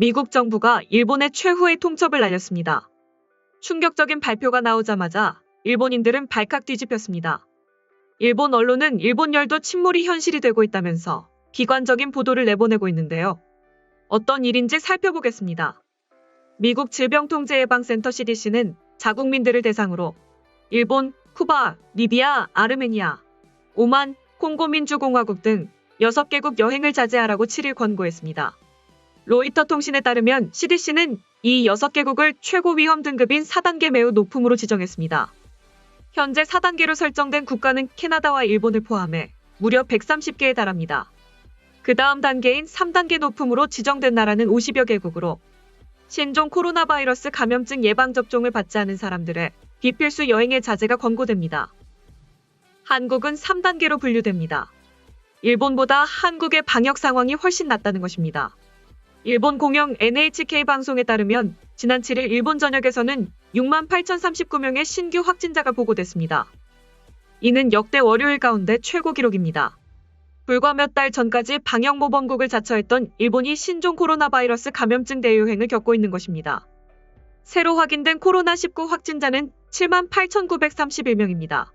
미국 정부가 일본의 최후의 통첩을 날렸습니다. 충격적인 발표가 나오자마자 일본인들은 발칵 뒤집혔습니다. 일본 언론은 일본 열도 침몰이 현실이 되고 있다면서 비관적인 보도를 내보내고 있는데요. 어떤 일인지 살펴보겠습니다. 미국 질병통제예방센터 CDC는 자국민들을 대상으로 일본, 쿠바, 리비아, 아르메니아, 오만, 콩고민주공화국 등 6개국 여행을 자제하라고 7일 권고했습니다. 로이터 통신에 따르면 CDC는 이 6개국을 최고 위험 등급인 4단계 매우 높음으로 지정했습니다. 현재 4단계로 설정된 국가는 캐나다와 일본을 포함해 무려 130개에 달합니다. 그 다음 단계인 3단계 높음으로 지정된 나라는 50여 개국으로 신종 코로나 바이러스 감염증 예방접종을 받지 않은 사람들의 비필수 여행의 자제가 권고됩니다. 한국은 3단계로 분류됩니다. 일본보다 한국의 방역 상황이 훨씬 낫다는 것입니다. 일본 공영 NHK 방송에 따르면 지난 7일 일본 전역에서는 6만 8,039명의 신규 확진자가 보고됐습니다. 이는 역대 월요일 가운데 최고 기록입니다. 불과 몇 달 전까지 방역 모범국을 자처했던 일본이 신종 코로나 바이러스 감염증 대유행을 겪고 있는 것입니다. 새로 확인된 코로나19 확진자는 7만 8,931명입니다.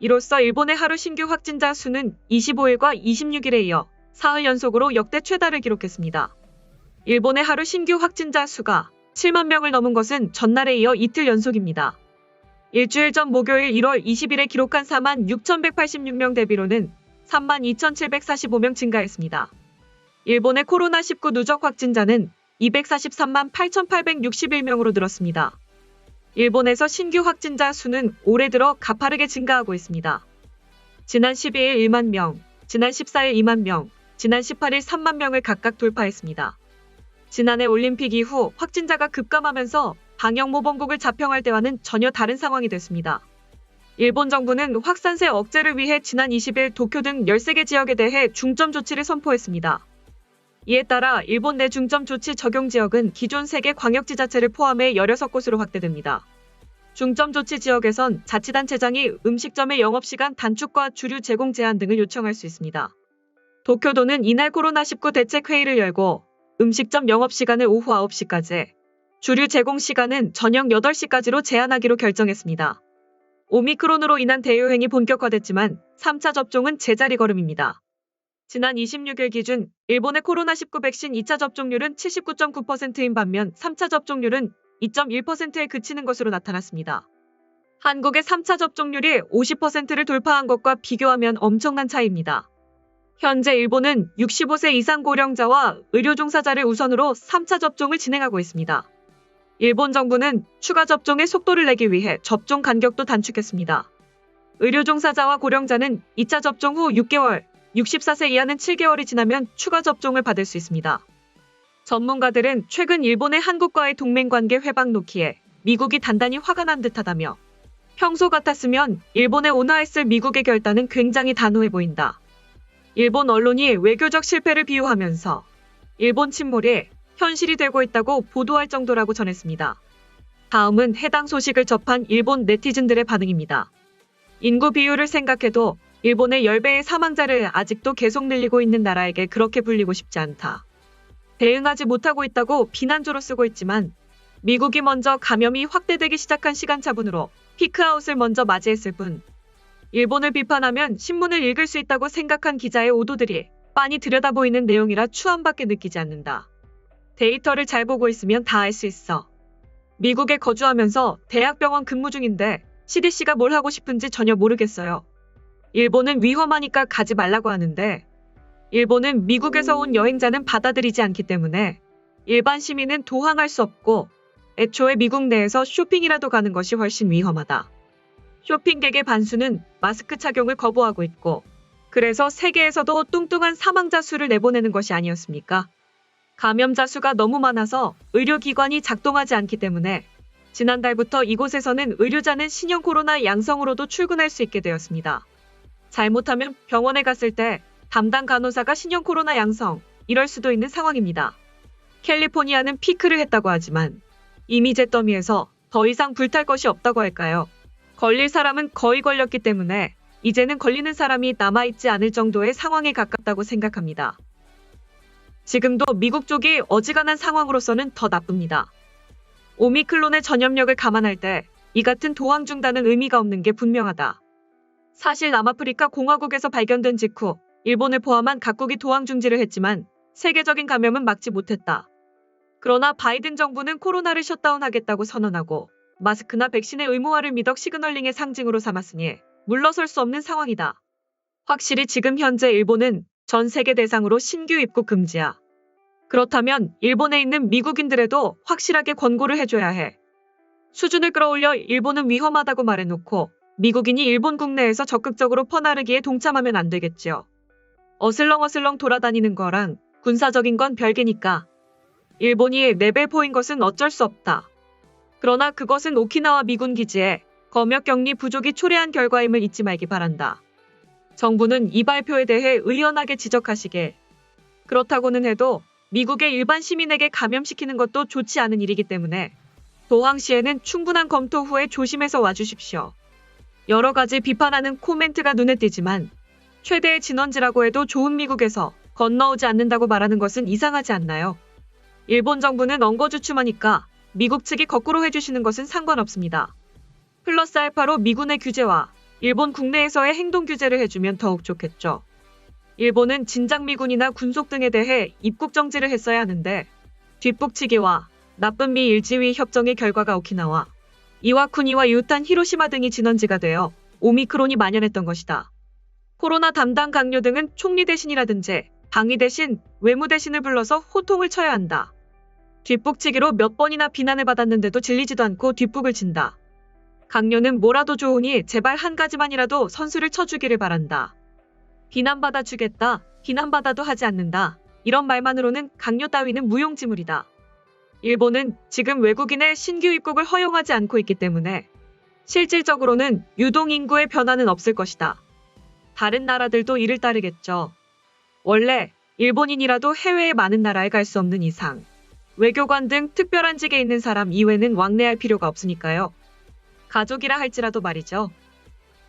이로써 일본의 하루 신규 확진자 수는 25일과 26일에 이어 사흘 연속으로 역대 최다를 기록했습니다. 일본의 하루 신규 확진자 수가 7만 명을 넘은 것은 전날에 이어 이틀 연속입니다. 일주일 전 목요일 1월 20일에 기록한 4만 6,186명 대비로는 3만 2,745명 증가했습니다. 일본의 코로나19 누적 확진자는 243만 8,861명으로 늘었습니다. 일본에서 신규 확진자 수는 올해 들어 가파르게 증가하고 있습니다. 지난 12일 1만 명, 지난 14일 2만 명, 지난 18일 3만 명을 각각 돌파했습니다. 지난해 올림픽 이후 확진자가 급감하면서 방역 모범국을 자평할 때와는 전혀 다른 상황이 됐습니다. 일본 정부는 확산세 억제를 위해 지난 20일 도쿄 등 13개 지역에 대해 중점 조치를 선포했습니다. 이에 따라 일본 내 중점 조치 적용 지역은 기존 3개 광역지자체를 포함해 16곳으로 확대됩니다. 중점 조치 지역에선 자치단체장이 음식점의 영업시간 단축과 주류 제공 제한 등을 요청할 수 있습니다. 도쿄도는 이날 코로나19 대책회의를 열고 음식점 영업시간을 오후 9시까지, 주류 제공 시간은 저녁 8시까지로 제한하기로 결정했습니다. 오미크론으로 인한 대유행이 본격화됐지만 3차 접종은 제자리 걸음입니다. 지난 26일 기준 일본의 코로나19 백신 2차 접종률은 79.9%인 반면 3차 접종률은 2.1%에 그치는 것으로 나타났습니다. 한국의 3차 접종률이 50%를 돌파한 것과 비교하면 엄청난 차이입니다. 현재 일본은 65세 이상 고령자와 의료 종사자를 우선으로 3차 접종을 진행하고 있습니다. 일본 정부는 추가 접종의 속도를 내기 위해 접종 간격도 단축했습니다. 의료 종사자와 고령자는 2차 접종 후 6개월, 64세 이하는 7개월이 지나면 추가 접종을 받을 수 있습니다. 전문가들은 최근 일본의 한국과의 동맹 관계 회방 놓기에 미국이 단단히 화가 난 듯하다며 평소 같았으면 일본에 온화했을 미국의 결단은 굉장히 단호해 보인다. 일본 언론이 외교적 실패를 비유하면서 일본 침몰이 현실이 되고 있다고 보도할 정도라고 전했습니다. 다음은 해당 소식을 접한 일본 네티즌들의 반응입니다. 인구 비율을 생각해도 일본의 10배의 사망자를 아직도 계속 늘리고 있는 나라에게 그렇게 불리고 싶지 않다. 대응하지 못하고 있다고 비난조로 쓰고 있지만 미국이 먼저 감염이 확대되기 시작한 시간차분으로 피크아웃을 먼저 맞이했을 뿐 일본을 비판하면 신문을 읽을 수 있다고 생각한 기자의 오도들이 빤히 들여다보이는 내용이라 추함밖에 느끼지 않는다. 데이터를 잘 보고 있으면 다 알 수 있어. 미국에 거주하면서 대학병원 근무 중인데 CDC가 뭘 하고 싶은지 전혀 모르겠어요. 일본은 위험하니까 가지 말라고 하는데 일본은 미국에서 온 여행자는 받아들이지 않기 때문에 일반 시민은 도항할 수 없고 애초에 미국 내에서 쇼핑이라도 가는 것이 훨씬 위험하다. 쇼핑객의 반수는 마스크 착용을 거부하고 있고 그래서 세계에서도 뚱뚱한 사망자 수를 내보내는 것이 아니었습니까? 감염자 수가 너무 많아서 의료기관이 작동하지 않기 때문에 지난달부터 이곳에서는 의료자는 신형 코로나 양성으로도 출근할 수 있게 되었습니다. 잘못하면 병원에 갔을 때 담당 간호사가 신형 코로나 양성, 이럴 수도 있는 상황입니다. 캘리포니아는 피크를 했다고 하지만 이미 잿더미에서 더 이상 불탈 것이 없다고 할까요? 걸릴 사람은 거의 걸렸기 때문에 이제는 걸리는 사람이 남아있지 않을 정도의 상황에 가깝다고 생각합니다. 지금도 미국 쪽이 어지간한 상황으로서는 더 나쁩니다. 오미클론의 전염력을 감안할 때 이 같은 도항 중단은 의미가 없는 게 분명하다. 사실 남아프리카 공화국에서 발견된 직후 일본을 포함한 각국이 도항 중지를 했지만 세계적인 감염은 막지 못했다. 그러나 바이든 정부는 코로나를 셧다운하겠다고 선언하고 마스크나 백신의 의무화를 미덕 시그널링의 상징으로 삼았으니 물러설 수 없는 상황이다. 확실히 지금 현재 일본은 전 세계 대상으로 신규 입국 금지야. 그렇다면 일본에 있는 미국인들에도 확실하게 권고를 해줘야 해. 수준을 끌어올려 일본은 위험하다고 말해놓고 미국인이 일본 국내에서 적극적으로 퍼나르기에 동참하면 안 되겠지요. 어슬렁어슬렁 돌아다니는 거랑 군사적인 건 별개니까. 일본이 레벨4인 것은 어쩔 수 없다. 그러나 그것은 오키나와 미군 기지에 검역 격리 부족이 초래한 결과임을 잊지 말기 바란다. 정부는 이 발표에 대해 의연하게 지적하시게. 그렇다고는 해도 미국의 일반 시민에게 감염시키는 것도 좋지 않은 일이기 때문에 도항시에는 충분한 검토 후에 조심해서 와주십시오. 여러 가지 비판하는 코멘트가 눈에 띄지만 최대의 진원지라고 해도 좋은 미국에서 건너오지 않는다고 말하는 것은 이상하지 않나요? 일본 정부는 엉거주춤하니까 미국 측이 거꾸로 해주시는 것은 상관없습니다. 플러스 알파로 미군의 규제와 일본 국내에서의 행동 규제를 해주면 더욱 좋겠죠. 일본은 진작 미군이나 군속 등에 대해 입국 정지를 했어야 하는데 뒷북치기와 나쁜 미 일지위 협정의 결과가 오키나와 이와쿠니와 유탄 히로시마 등이 진원지가 되어 오미크론이 만연했던 것이다. 코로나 담당 강요 등은 총리 대신이라든지 방위 대신, 외무 대신을 불러서 호통을 쳐야 한다. 뒷북치기로 몇 번이나 비난을 받았는데도 질리지도 않고 뒷북을 친다. 강요는 뭐라도 좋으니 제발 한 가지만이라도 선수를 쳐주기를 바란다. 비난받아 주겠다. 비난받아도 하지 않는다. 이런 말만으로는 강요 따위는 무용지물이다. 일본은 지금 외국인의 신규 입국을 허용하지 않고 있기 때문에 실질적으로는 유동 인구의 변화는 없을 것이다. 다른 나라들도 이를 따르겠죠. 원래 일본인이라도 해외의 많은 나라에 갈 수 없는 이상 외교관 등 특별한 직에 있는 사람 이외는 왕래할 필요가 없으니까요. 가족이라 할지라도 말이죠.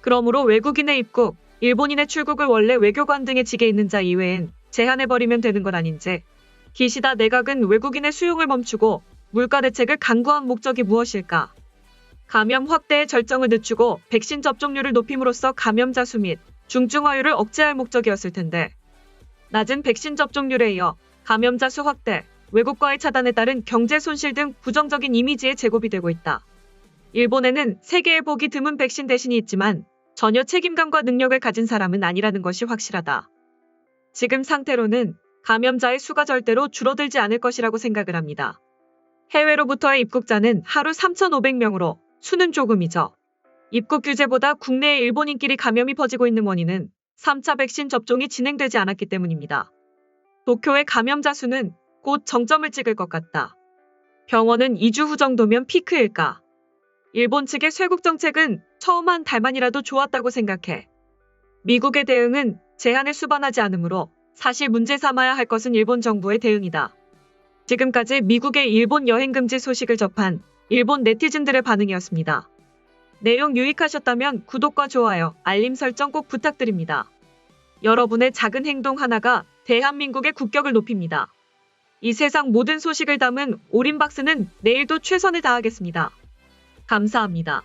그러므로 외국인의 입국, 일본인의 출국을 원래 외교관 등의 직에 있는 자 이외엔 제한해버리면 되는 건 아닌지 기시다 내각은 외국인의 수용을 멈추고 물가 대책을 강구한 목적이 무엇일까? 감염 확대의 절정을 늦추고 백신 접종률을 높임으로써 감염자 수 및 중증화율을 억제할 목적이었을 텐데 낮은 백신 접종률에 이어 감염자 수 확대, 외국과의 차단에 따른 경제 손실 등 부정적인 이미지에 제곱이 되고 있다. 일본에는 세계에 보기 드문 백신 대신이 있지만 전혀 책임감과 능력을 가진 사람은 아니라는 것이 확실하다. 지금 상태로는 감염자의 수가 절대로 줄어들지 않을 것이라고 생각을 합니다. 해외로부터의 입국자는 하루 3,500명으로 수는 조금이죠. 입국 규제보다 국내의 일본인끼리 감염이 퍼지고 있는 원인은 3차 백신 접종이 진행되지 않았기 때문입니다. 도쿄의 감염자 수는 곧 정점을 찍을 것 같다. 병원은 2주 후 정도면 피크일까? 일본 측의 쇄국 정책은 처음 한 달만이라도 좋았다고 생각해. 미국의 대응은 제한을 수반하지 않으므로 사실 문제 삼아야 할 것은 일본 정부의 대응이다. 지금까지 미국의 일본 여행 금지 소식을 접한 일본 네티즌들의 반응이었습니다. 내용 유익하셨다면 구독과 좋아요, 알림 설정 꼭 부탁드립니다. 여러분의 작은 행동 하나가 대한민국의 국격을 높입니다. 이 세상 모든 소식을 담은 오린박스는 내일도 최선을 다하겠습니다. 감사합니다.